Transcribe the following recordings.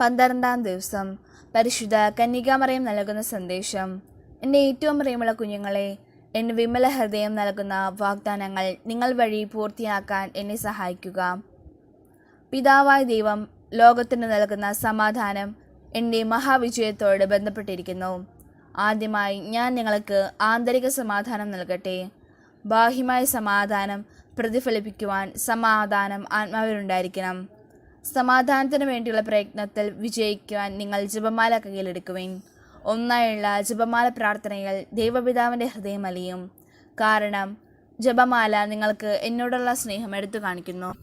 പന്ത്രണ്ടാം ദിവസം പരിശുദ്ധ കന്യകാമറിയം നൽകുന്ന സന്ദേശം. എന്റെ ഏറ്റവും പ്രിയമുള്ള കുഞ്ഞുങ്ങളെ എന്റെ വിമല ഹൃദയം നൽകുന്ന വാഗ്ദാനങ്ങൾ നിങ്ങൾ വഴി പൂർത്തിയാക്കാൻ എന്നെ സഹായിക്കുക. പിതാവായ ദൈവം ലോകത്തിന് നൽകുന്ന സമാധാനം എന്റെ മഹാവിജയത്തോട് ബന്ധപ്പെട്ടിരിക്കുന്നു. ആദ്യമായി ഞാൻ നിങ്ങൾക്ക് ആന്തരിക സമാധാനം നൽകട്ടെ. ബാഹ്യമായ സമാധാനം പ്രതിഫലിപ്പിക്കുവാൻ സമാധാനം ആത്മാവിലുണ്ടായിരിക്കണം. സമാധാനത്തിന് വേണ്ടിയുള്ള പ്രയത്നത്തിൽ വിജയിക്കുവാൻ നിങ്ങൾ ജപമാല കയ്യിലെടുക്കുവിൻ. ഒന്നായുള്ള ജപമാല പ്രാർത്ഥനകൾ ദൈവപിതാവിന്റെ ഹൃദയം അലിയും. കാരണം ജപമാല നിങ്ങൾക്ക് എന്നോടുള്ള സ്നേഹം എടുത്തു കാണിക്കുന്നു.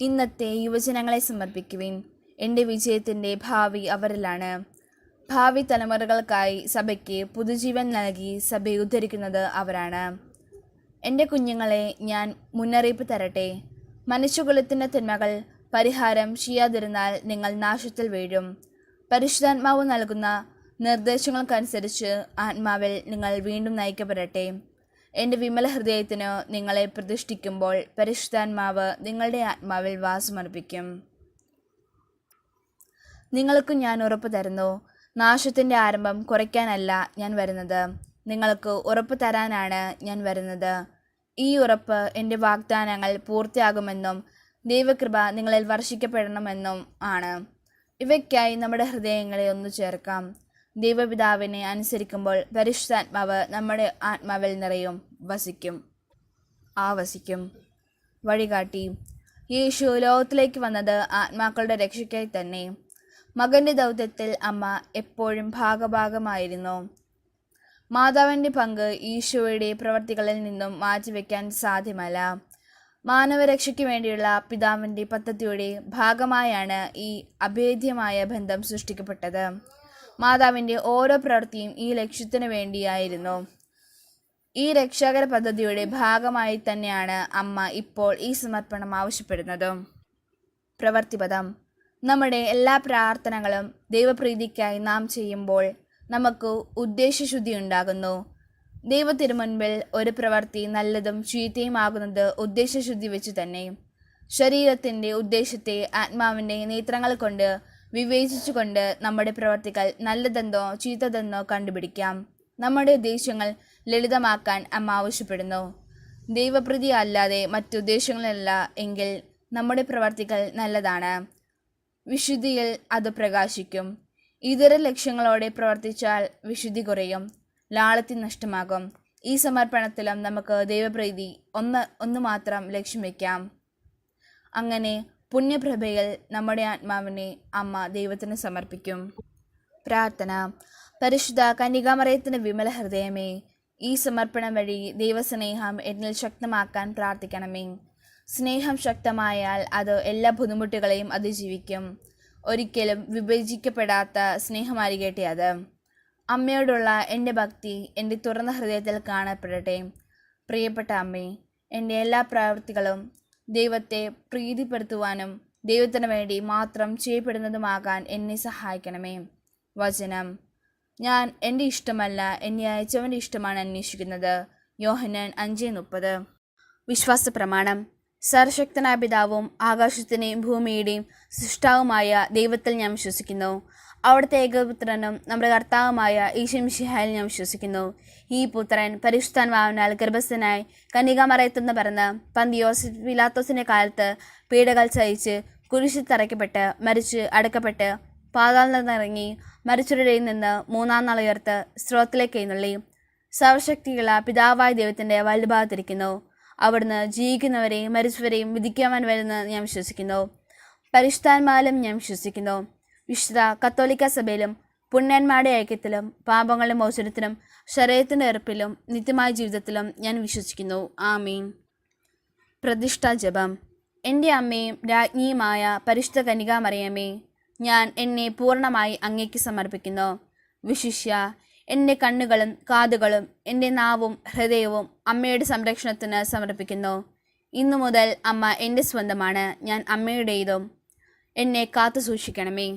ഇന്നത്തെ യുവജനങ്ങളെ സമർപ്പിക്കുവിൻ. എന്റെ വിജയത്തിന്റെ ഭാവി അവരിലാണ്. ഭാവി തലമുറകൾക്കായി സഭയ്ക്ക് പുതുജീവൻ നൽകി സഭയെ ഉദ്ധരിക്കുന്നത് അവരാണ്. എന്റെ കുഞ്ഞുങ്ങളെ ഞാൻ മുന്നറിയിപ്പ് തരട്ടെ. മനുഷ്യകുലത്തിന്റെ തിന്മകൾ പരിഹാരം ചെയ്യാതിരുന്നാൽ നിങ്ങൾ നാശത്തിൽ വീഴും. പരിശുദ്ധാത്മാവ് നൽകുന്ന നിർദ്ദേശങ്ങൾക്കനുസരിച്ച് ആത്മാവിൽ നിങ്ങൾ വീണ്ടും നയിക്കപ്പെടട്ടെ. എന്റെ വിമല ഹൃദയത്തിന് നിങ്ങളെ പ്രതിഷ്ഠിക്കുമ്പോൾ പരിശുദ്ധാത്മാവ് നിങ്ങളുടെ ആത്മാവിൽ വാസമർപ്പിക്കും. നിങ്ങൾക്ക് ഞാൻ ഉറപ്പ് തരുന്നു. നാശത്തിന്റെ ആരംഭം കുറയ്ക്കാനല്ല ഞാൻ വരുന്നത്. നിങ്ങൾക്ക് ഉറപ്പ് തരാനാണ് ഞാൻ വരുന്നത്. ഈ ഉറപ്പ് എന്റെ വാഗ്ദാനങ്ങൾ പൂർത്തിയാകുമെന്നും ദൈവകൃപ നിങ്ങളിൽ വർഷിക്കപ്പെടണമെന്നും ആണ്. ഇവയ്ക്കായി നമ്മുടെ ഹൃദയങ്ങളെ ഒന്ന് ചേർക്കാം. ദൈവപിതാവിനെ അനുസരിക്കുമ്പോൾ പരിശുദ്ധാത്മാവ് നമ്മുടെ ആത്മാവിൽ നിറയും വസിക്കും ആവസിക്കും. വഴികാട്ടി യേശു ലോകത്തിലേക്ക് വന്നത് ആത്മാക്കളുടെ രക്ഷയ്ക്കായി തന്നെ. മകന്റെ ദൗത്യത്തിൽ അമ്മ എപ്പോഴും ഭാഗഭാഗമായിരുന്നു. മാതാവിന്റെ പങ്ക് ഈശോയുടെ പ്രവർത്തികളിൽ നിന്നും മാറ്റിവെക്കാൻ സാധ്യമല്ല. മാനവരക്ഷയ്ക്ക് വേണ്ടിയുള്ള പിതാവിന്റെ പദ്ധതിയുടെ ഭാഗമായാണ് ഈ അഭേദ്യമായ ബന്ധം സൃഷ്ടിക്കപ്പെട്ടത്. മാതാവിന്റെ ഓരോ പ്രവൃത്തിയും ഈ ലക്ഷ്യത്തിനു വേണ്ടിയായിരുന്നു. ഈ രക്ഷാകര പദ്ധതിയുടെ ഭാഗമായി തന്നെയാണ് അമ്മ ഇപ്പോൾ ഈ സമർപ്പണം ആവശ്യപ്പെടുന്നത്. പ്രവർത്തിപദം. നമ്മുടെ എല്ലാ പ്രാർത്ഥനകളും ദൈവപ്രീതിക്കായി നാം ചെയ്യുമ്പോൾ നമുക്ക് ഉദ്ദേശശുദ്ധി ഉണ്ടാകുന്നു. ദൈവത്തിരുമുൻപിൽ ഒരു പ്രവൃത്തി നല്ലതും ചീത്തയുമാകുന്നത് ഉദ്ദേശശുദ്ധി വെച്ച് തന്നെ ശരീരത്തിന്റെ ഉദ്ദേശത്തെ ആത്മാവിന്റെ നേത്രങ്ങൾ കൊണ്ട് വിവേചിച്ചുകൊണ്ട് നമ്മുടെ പ്രവർത്തികൾ നല്ലതെന്നോ ചീത്തതെന്നോ കണ്ടുപിടിക്കാം. നമ്മുടെ ഉദ്ദേശ്യങ്ങൾ ലളിതമാക്കാൻ അമ്മ ആവശ്യപ്പെടുന്നു. ദൈവപ്രീതി അല്ലാതെ മറ്റുദ്ദേശങ്ങളല്ല എങ്കിൽ നമ്മുടെ പ്രവർത്തികൾ നല്ലതാണ്. വിശുദ്ധിയിൽ അത് പ്രകാശിക്കും. ഇതര ലക്ഷ്യങ്ങളോടെ പ്രവർത്തിച്ചാൽ വിശുദ്ധി കുറയും. ലാളത്തി നഷ്ടമാകും. ഈ സമർപ്പണത്തിലും നമുക്ക് ദൈവപ്രീതി ഒന്ന് ഒന്ന് മാത്രം ലക്ഷ്യം വയ്ക്കാം അങ്ങനെ പുണ്യപ്രഭയിൽ നമ്മുടെ ആത്മാവിനെ അമ്മ ദൈവത്തിന് സമർപ്പിക്കും. പ്രാർത്ഥന. പരിശുദ്ധ കന്യകാമറയത്തിന് വിമല ഹൃദയമേ ഈ സമർപ്പണം വഴി ദൈവസ്നേഹം എന്നിൽ ശക്തമാക്കാൻ പ്രാർത്ഥിക്കണമേ. സ്നേഹം ശക്തമായാൽ അത് എല്ലാ ബുദ്ധിമുട്ടുകളെയും അതിജീവിക്കും. ഒരിക്കലും വിഭജിക്കപ്പെടാത്ത സ്നേഹമായിരിക്കട്ടെ അത്. അമ്മയോടുള്ള എന്റെ ഭക്തി എന്റെ തുറന്ന ഹൃദയത്തിൽ കാണപ്പെടട്ടെ. പ്രിയപ്പെട്ട അമ്മേ എന്റെ എല്ലാ പ്രവൃത്തികളും ദൈവത്തെ പ്രീതിപ്പെടുത്തുവാനും ദൈവത്തിന് വേണ്ടി മാത്രം ചെയ്യപ്പെടുന്നതുമാകാൻ എന്നെ സഹായിക്കണമേ. വചനം. ഞാൻ എന്റെ ഇഷ്ടമല്ല എന്നെ അയച്ചവന്റെ ഇഷ്ടമാണ് അന്വേഷിക്കുന്നത്. യോഹന്നാൻ അഞ്ച് മുപ്പത്. വിശ്വാസ പ്രമാണം. സർവശക്തനായ പിതാവും ആകാശത്തിന്റെയും ഭൂമിയുടെയും സൃഷ്ടാവുമായ ദൈവത്തിൽ ഞാൻ വിശ്വസിക്കുന്നു. അവിടുത്തെ ഏകപുത്രനും നമ്മുടെ കർത്താവുമായ ഈശ്വംഷിഹായിൽ ഞാൻ വിശ്വസിക്കുന്നു. ഈ പുത്രൻ പരിശുദ്ധാൻവാവിനാൽ ഗർഭസ്ഥനായി കന്യകാമറയത്തുനിന്ന് പറഞ്ഞ് പന്തിയോസ് പിലാത്തോസിന്റെ കാലത്ത് പീഡകൾ സഹിച്ച് കുരിശിൽ തറയ്ക്കപ്പെട്ട് മരിച്ച് അടക്കപ്പെട്ട് പാതാളിൽ നിന്നിറങ്ങി മരിച്ചവരുടെ നിന്ന് മൂന്നാം നാൾ ഉയർത്ത് സ്രോത്തിലേക്ക് എഴുന്നള്ളി. സർവശക്തിയുള്ള പിതാവായ ദൈവത്തിന്റെ വലുഭാഗത്തിരിക്കുന്നു അവിടുന്ന് ജീവിക്കുന്നവരെയും മരിച്ചവരെയും വിധിക്കുവാൻ വരുന്ന ഞാൻ വിശ്വസിക്കുന്നു. പരിഷ്ഠാന്മാലും ഞാൻ വിശ്വസിക്കുന്നു. വിശുദ്ധ കത്തോലിക്ക സഭയിലും പുണ്യന്മാരുടെ ഐക്യത്തിലും പാപങ്ങളുടെ മോചനത്തിലും ശരീരത്തിന്റെ എറുപ്പിലും നിത്യമായ ജീവിതത്തിലും ഞാൻ വിശ്വസിക്കുന്നു. ആമീൻ. പ്രതിഷ്ഠ ജപം. എന്റെ അമ്മയും രാജ്ഞിയുമായ പരിശുദ്ധ കനികാമറിയമ്മേ ഞാൻ എന്നെ പൂർണമായി അങ്ങേക്ക് സമർപ്പിക്കുന്നു. വിശിഷ്യ എന്റെ കണ്ണുകളും കാതുകളും എന്റെ നാവും ഹൃദയവും അമ്മയുടെ സംരക്ഷണത്തിന് സമർപ്പിക്കുന്നു. ഇന്നു മുതൽ അമ്മ എന്റെ സ്വന്തമാണ് ഞാൻ അമ്മയുടേതും എന്നെ കാത്തു സൂക്ഷിക്കണമേ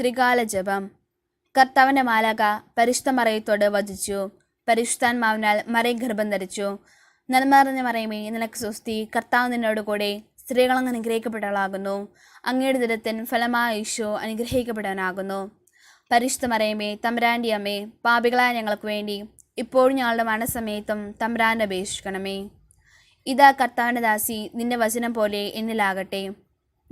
ത്രികാല ജപം. കർത്താവിന്റെ മാലാക പരിശുദ്ധ മറയത്തോട് വധിച്ചു പരിശുദ്ധാത്മാവിനാൽ മറയെ ഗർഭം ധരിച്ചു. നന്മറിഞ്ഞ മറയമേ നിനക്ക് സ്വസ്തി. കർത്താവ് നിന്നോട് കൂടെ സ്ത്രീകളങ്ങ് അനുഗ്രഹിക്കപ്പെട്ടവളാകുന്നു. അങ്ങയുടെ ദുരത്തിൻ ഫലമായ ഈശോ അനുഗ്രഹിക്കപ്പെടാനാകുന്നു പരിശുദ്ധ മറയമേ തമ്പരാന്റെ അമ്മേ പാപികളായ ഞങ്ങൾക്ക് വേണ്ടി ഇപ്പോഴും ഞങ്ങളുടെ മരണസമയത്തും തമ്പരാന്റെ അപേക്ഷിക്കണമേ. ഇതാ കർത്താവിന്റെ ദാസി നിന്റെ വചനം പോലെ എന്നിലാകട്ടെ.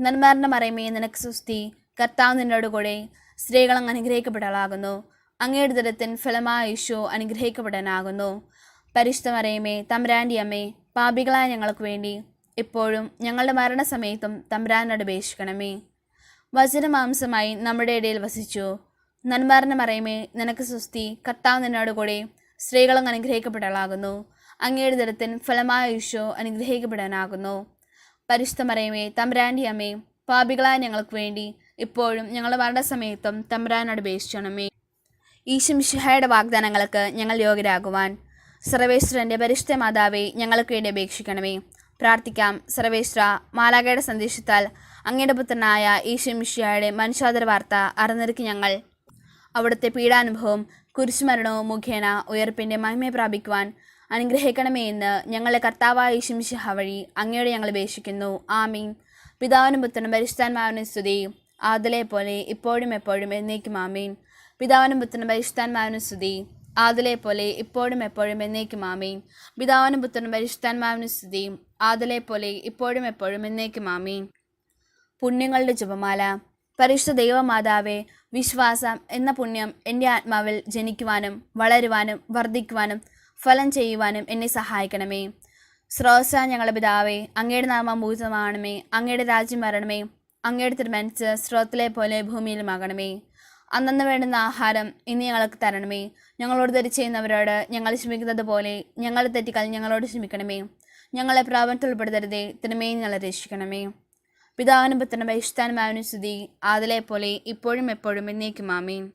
നന്മാറിന്റെ മറയമേ നിനക്ക് സുസ്തി കർത്താവ് നിന്നോട് കൂടെ സ്ത്രീകൾ അങ്ങ് അനുഗ്രഹിക്കപ്പെടലാകുന്നു. അങ്ങയുടെ ദുരത്തിൻ ഫലമായ ഈശോ അനുഗ്രഹിക്കപ്പെടാനാകുന്നു. പരിശുദ്ധമറിയമേ തമ്പ്രാന്റെ അമ്മേ പാപികളായ ഞങ്ങൾക്ക് വേണ്ടി ഇപ്പോഴും ഞങ്ങളുടെ മരണസമയത്തും തമ്പ്രാനോട് അപേക്ഷിക്കണമേ. വചനമാംസമായി നമ്മുടെ ഇടയിൽ വസിച്ചു. നന്മാറിന മറയമേ നിനക്ക് സുസ്തി കർത്താവ് നിന്നോട് കൂടെ സ്ത്രീകളും അനുഗ്രഹിക്കപ്പെടലാകുന്നു. അങ്ങയുടെ ദരത്തിൻ ഫലമായ ഈശോ അനുഗ്രഹിക്കപ്പെടാനാകുന്നു. പരിശുദ്ധമറിയമേ തമ്പുരാന്റെ അമ്മേ പാപികളായ ഞങ്ങൾക്ക് വേണ്ടി ഇപ്പോഴും ഞങ്ങളുടെ മരണസമയത്തും തമ്പുരാനോട് അപേക്ഷിക്കണമേ ഈശംഷിഹായുടെ വാഗ്ദാനങ്ങൾക്ക് ഞങ്ങൾ യോഗ്യരാകുവാൻ സർവേശ്വരന്റെ പരിശുദ്ധ മാതാവെ ഞങ്ങൾക്ക് വേണ്ടി അപേക്ഷിക്കണമേ. പ്രാർത്ഥിക്കാം. സർവേശ്വര മാലാകയുടെ സന്ദേശത്താൽ അങ്ങയുടെ പുത്രനായ ഈശുമിഷിഹായുടെ മനുഷ്യാതര വാർത്ത അറിഞ്ഞിരിക്കും ഞങ്ങൾ. അവിടുത്തെ പീഡാനുഭവം കുരിശുമരണവും മുഖേന ഉയർപ്പിന്റെ മഹിമയെ പ്രാപിക്കുവാൻ അനുഗ്രഹിക്കണമേ എന്ന് ഞങ്ങളെ കർത്താവായ ഈശുമിഷിഹ വഴി അങ്ങയോട് ഞങ്ങൾ അപേക്ഷിക്കുന്നു. ആമീൻ. പിതാവിനും പുത്രനും പരിശുദ്ധാത്മാവിനും സ്തുതി. ആദിലെ പോലെ ഇപ്പോഴും എപ്പോഴും എന്നേക്കും ആമീൻ. പിതാവിനും പുത്രനും പരിശുദ്ധാത്മാവിനും സ്തുതി. ആദലെ പോലെ ഇപ്പോഴും എപ്പോഴും എന്നേക്കും ആമീൻ. പിതാവിനും പുത്രനും പരിശുദ്ധാത്മാവിനും സ്തുതി. ആദലെ പോലെ ഇപ്പോഴും എപ്പോഴും എന്നേക്കും ആമീൻ. പുണ്യങ്ങളുടെ ജപമാല. പരിശുദ്ധ ദൈവമാതാവേ വിശ്വാസം എന്ന പുണ്യം എന്റെ ആത്മാവിൽ ജനിക്കുവാനും വളരുവാനും വർദ്ധിക്കുവാനും ഫലം ചെയ്യുവാനും എന്നെ സഹായിക്കണമേ. സ്രോസ ഞങ്ങളുടെ പിതാവേ അങ്ങയുടെ നാമം ഭൂതമാണമേ അങ്ങയുടെ രാജ്യം വരണമേ. അങ്ങയുടെ തിരുമനസ് സ്രോത്തിലെ പോലെ ഭൂമിയിലുമാകണമേ അന്നന്ന് വേണ്ടുന്ന ആഹാരം ഇന്ന് ഞങ്ങൾക്ക് തരണമേ. ഞങ്ങളോട് തെറ്റ് ചെയ്യുന്നവരോട് ഞങ്ങൾ ക്ഷമിക്കുന്നത് പോലെ ഞങ്ങൾ തെറ്റിക്കാൽ ഞങ്ങളോട് ക്ഷമിക്കണമേ. ഞങ്ങളെ പ്രാപനത്തിൽ ഉൾപ്പെടുത്തരുതേ. തിരുമേ ഞങ്ങളെ രക്ഷിക്കണമേ. പിതാവിനും പുത്രനും പരിശുദ്ധാനുമാവിനും സ്തുതി. ആദിലെ പോലെ ഇപ്പോഴും എപ്പോഴും എന്നേക്കും ആമീൻ.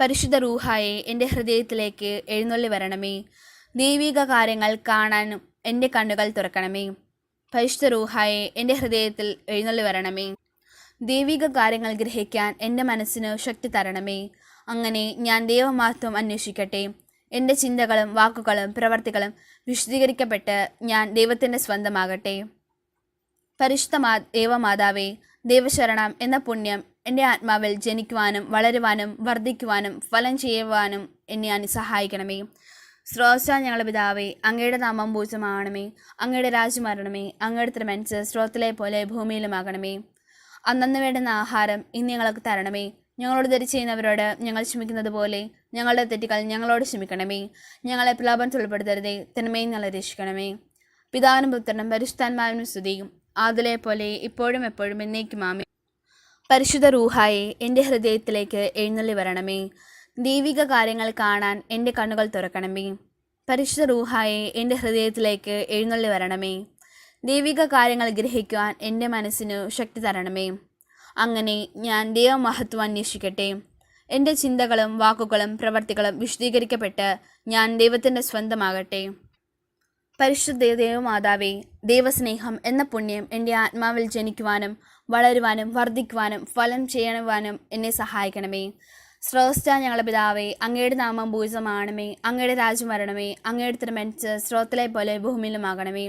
പരിശുദ്ധ റൂഹായെ എന്റെ ഹൃദയത്തിലേക്ക് എഴുന്നള്ളി വരണമേ. ദൈവിക കാര്യങ്ങൾ കാണാനും എന്റെ കണ്ണുകൾ തുറക്കണമേ. പരിശുദ്ധ റൂഹായെ എന്റെ ഹൃദയത്തിൽ എഴുന്നള്ളി വരണമേ. ദൈവിക കാര്യങ്ങൾ ഗ്രഹിക്കാൻ എന്റെ മനസ്സിന് ശക്തി തരണമേ. അങ്ങനെ ഞാൻ ദൈവമാത്വം അന്വേഷിക്കട്ടെ. എന്റെ ചിന്തകളും വാക്കുകളും പ്രവർത്തികളും വിശദീകരിക്കപ്പെട്ട് ഞാൻ ദൈവത്തിന്റെ സ്വന്തമാകട്ടെ. പരിശുദ്ധ മാ ദേവമാതാവേ ദൈവശരണം എന്ന പുണ്യം എന്റെ ആത്മാവിൽ ജനിക്കുവാനും വളരുവാനും വർദ്ധിക്കുവാനും ഫലം ചെയ്യുവാനും എന്നെ അനു സഹായിക്കണമേ. സ്രോത ഞങ്ങളുടെ പിതാവേ അങ്ങയുടെ നാമം പൂജമാകണമേ അങ്ങയുടെ രാജ്യമാരണമേ അങ്ങയുടെ തിരുമനസ് സ്രോത്തിലെ പോലെ ഭൂമിയിലുമാകണമേ. അന്നന്ന് വേണ്ടുന്ന ആഹാരം ഇന്ന് ഞങ്ങൾക്ക് തരണമേ. ഞങ്ങളോട് തെറ്റ് ചെയ്യുന്നവരോട് ഞങ്ങൾ ക്ഷമിക്കുന്നത് പോലെ ഞങ്ങളുടെ തെറ്റുകൾ ഞങ്ങളോട് ക്ഷമിക്കണമേ. ഞങ്ങളെ പ്രലോഭനത്തിൽ ഉൾപ്പെടുത്തരുതേ. തിന്മയും ഞങ്ങൾ രക്ഷിക്കണമേ. പിതാവിനും പുത്രനും പരിശുദ്ധാത്മാവിനും സ്തുതിയും ആദിലെ പോലെ ഇപ്പോഴും എപ്പോഴും എന്നേക്കും ആമേ പരിശുദ്ധ റൂഹായെ എന്റെ ഹൃദയത്തിലേക്ക് എഴുന്നള്ളി വരണമേ. ദൈവിക കാര്യങ്ങൾ കാണാൻ എന്റെ കണ്ണുകൾ തുറക്കണമേ. പരിശുദ്ധ റൂഹായെ എന്റെ ഹൃദയത്തിലേക്ക് എഴുന്നള്ളി വരണമേ. ദൈവിക കാര്യങ്ങൾ ഗ്രഹിക്കുവാൻ എന്റെ മനസ്സിനു ശക്തി തരണമേ. അങ്ങനെ ഞാൻ ദൈവമഹത്വം അന്വേഷിക്കട്ടെ. എന്റെ ചിന്തകളും വാക്കുകളും പ്രവർത്തികളും വിശദീകരിക്കപ്പെട്ട് ഞാൻ ദൈവത്തിന്റെ സ്വന്തമാകട്ടെ. പരിശുദ്ധ ദേവമാതാവേ ദൈവസ്നേഹം എന്ന പുണ്യം എന്റെ ആത്മാവിൽ ജനിക്കുവാനും വളരുവാനും വർദ്ധിക്കുവാനും ഫലം ചെയ്യുവാനും എന്നെ സഹായിക്കണമേ. സ്രോസ്റ്റ ഞങ്ങളുടെ പിതാവേ അങ്ങയുടെ നാമം ഭൂജമാണമേ അങ്ങയുടെ രാജ്യം വരണമേ അങ്ങയുടെ തിരുമനസ് സ്രോത്തിലെ പോലെ ഭൂമിയിലുമാകണമേ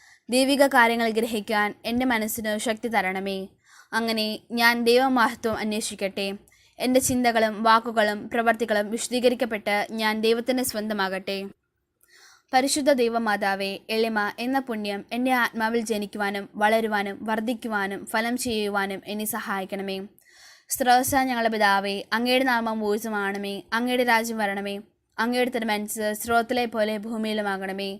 ദൈവിക കാര്യങ്ങൾ ഗ്രഹിക്കാൻ എന്റെ മനസ്സിന് ശക്തി തരണമേ. അങ്ങനെ ഞാൻ ദൈവമഹത്വം അന്വേഷിക്കട്ടെ. എന്റെ ചിന്തകളും വാക്കുകളും പ്രവർത്തികളും വിശദീകരിക്കപ്പെട്ട് ഞാൻ ദൈവത്തിന്റെ സ്വന്തമാകട്ടെ. പരിശുദ്ധ ദൈവമാതാവേ എളിമ എന്ന പുണ്യം എന്റെ ആത്മാവിൽ ജനിക്കുവാനും വളരുവാനും വർദ്ധിക്കുവാനും ഫലം ചെയ്യുവാനും എന്നെ സഹായിക്കണമേ. സ്രോസ ഞങ്ങളുടെ പിതാവേ അങ്ങയുടെ നാമം ഊർജമാണമേ. അങ്ങയുടെ രാജ്യം വരണമേ. അങ്ങയുടെ തിരുമനസ് സ്രോത്തിലെ പോലെ ഭൂമിയിലുമാകണമേ.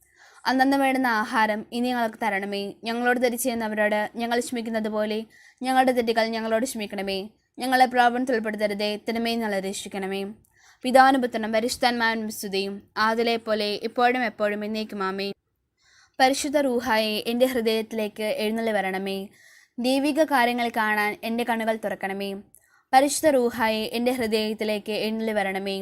അന്നന്ന് വേണ്ടുന്ന ആഹാരം ഇനി ഞങ്ങൾക്ക് തരണമേ. ഞങ്ങളോട് തെറ്റ് ചെയ്യുന്നവരോട് ഞങ്ങൾ ക്ഷമിക്കുന്നത് പോലെ ഞങ്ങളുടെ തെറ്റുകൾ ഞങ്ങളോട് ക്ഷമിക്കണമേ. ഞങ്ങളെ പ്രോബ്ലത്തിൽ ഉൾപ്പെടുത്തരുതേ തിരുമേ രക്ഷിക്കണമേ. പിതാനുപുത്രനും പരിശുദ്ധന്മാരും സ്തുതിയും. ആതിലെ പോലെ ഇപ്പോഴും എപ്പോഴും എന്നേക്കും ആമേ പരിശുദ്ധ റൂഹായെ എന്റെ ഹൃദയത്തിലേക്ക് എഴുന്നള്ളി വരണമേ. ദൈവിക കാര്യങ്ങൾ കാണാൻ എന്റെ കണ്ണുകൾ തുറക്കണമേ. പരിശുദ്ധ റൂഹായെ എന്റെ ഹൃദയത്തിലേക്ക് എഴുന്നള്ളി വരണമേ.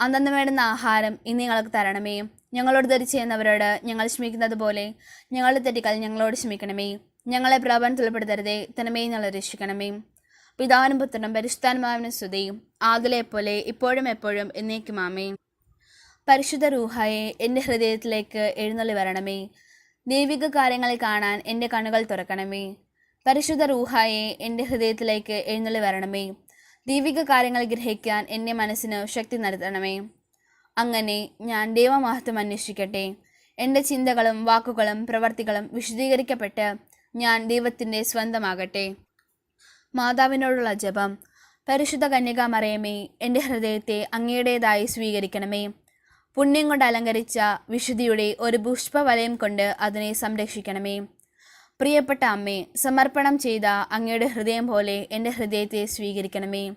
അന്നന്ന് വേണ്ടുന്ന ആഹാരം ഇന്ന് ഞങ്ങൾക്ക് തരണമേ. ഞങ്ങളോട് തെറ്റ് ചെയ്യുന്നവരോട് ഞങ്ങൾ ക്ഷമിക്കുന്നത് പോലെ ഞങ്ങളുടെ തെറ്റിക്കൽ ഞങ്ങളോട് ക്ഷമിക്കണമേ. ഞങ്ങളെ പ്രലോഭനത്തിൽ ഉൾപ്പെടുത്തരുതേ തനമേ ഞങ്ങളെ രക്ഷിക്കണമേ. പിതാവിനും പുത്രനും പരിശുദ്ധാത്മാവിനും സ്തുതിയും ആദിലെ പോലെ ഇപ്പോഴും എപ്പോഴും എന്നേക്കും ആമേ പരിശുദ്ധ റൂഹായെ എന്റെ ഹൃദയത്തിലേക്ക് എഴുന്നള്ളി വരണമേ. ദൈവിക കാര്യങ്ങൾ കാണാൻ എന്റെ കണ്ണുകൾ തുറക്കണമേ. പരിശുദ്ധ റൂഹായെ എന്റെ ഹൃദയത്തിലേക്ക് എഴുന്നള്ളി വരണമേ. ദൈവിക കാര്യങ്ങൾ ഗ്രഹിക്കാൻ എന്റെ മനസ്സിന് ശക്തി നൽകണമേ. അങ്ങനെ ഞാൻ ദൈവമഹത്വം അന്വേഷിക്കട്ടെ. എന്റെ ചിന്തകളും വാക്കുകളും പ്രവർത്തികളും വിശദീകരിക്കപ്പെട്ട് ഞാൻ ദൈവത്തിന്റെ സ്വന്തമാകട്ടെ. മാതാവിനോടുള്ള ജപം. പരിശുദ്ധ കന്യക മറിയമേ എന്റെ ഹൃദയത്തെ അങ്ങയുടേതായി സ്വീകരിക്കണമേ. പുണ്യം കൊണ്ട് അലങ്കരിച്ച വിശുദ്ധിയുടെ ഒരു പുഷ്പവലയം കൊണ്ട് അതിനെ സംരക്ഷിക്കണമേ. പ്രിയപ്പെട്ട അമ്മേ സമർപ്പണം ചെയ്ത അങ്ങയുടെ ഹൃദയം പോലെ എന്റെ ഹൃദയത്തെ സ്വീകരിക്കണമേ.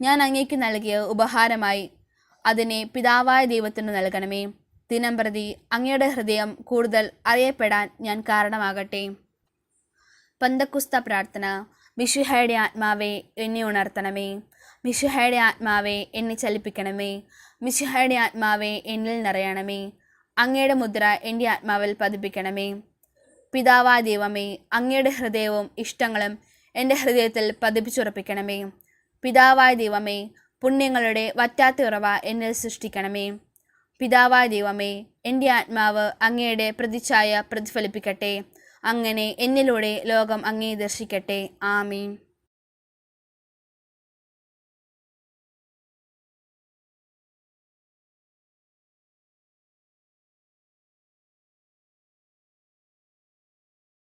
ഞാൻ അങ്ങേക്ക് നൽകിയ ഉപഹാരമായി അതിനെ പിതാവായ ദൈവത്തിന് നൽകണമേ. ദിനം പ്രതി അങ്ങയുടെ ഹൃദയം കൂടുതൽ അറിയപ്പെടാൻ ഞാൻ കാരണമാകട്ടെ. പന്തക്കുസ്ത പ്രാർത്ഥന മിഷുഹയുടെ ആത്മാവെ എന്നെ ഉണർത്തണമേ. മിഷുഹയുടെ ആത്മാവെ എന്നെ ചലിപ്പിക്കണമേ. മിഷുഹയുടെ ആത്മാവെ എന്നിൽ നിറയണമേ. അങ്ങയുടെ മുദ്ര എന്റെ ആത്മാവിൽ പതിപ്പിക്കണമേ. പിതാവാ ദൈവമേ അങ്ങയുടെ ഹൃദയവും ഇഷ്ടങ്ങളും എന്റെ ഹൃദയത്തിൽ പതിപ്പിച്ചുറപ്പിക്കണമേ. പിതാവായ ദൈവമേ പുണ്യങ്ങളുടെ വറ്റാത്ത ഉറവ എന്നിൽ സൃഷ്ടിക്കണമേ. പിതാവായ ദൈവമേ എന്റെ ആത്മാവ് അങ്ങയുടെ പ്രതിച്ഛായ പ്രതിഫലിപ്പിക്കട്ടെ. അങ്ങനെ എന്നിലൂടെ ലോകം അങ്ങേ ദർശിക്കട്ടെ. ആമീൻ.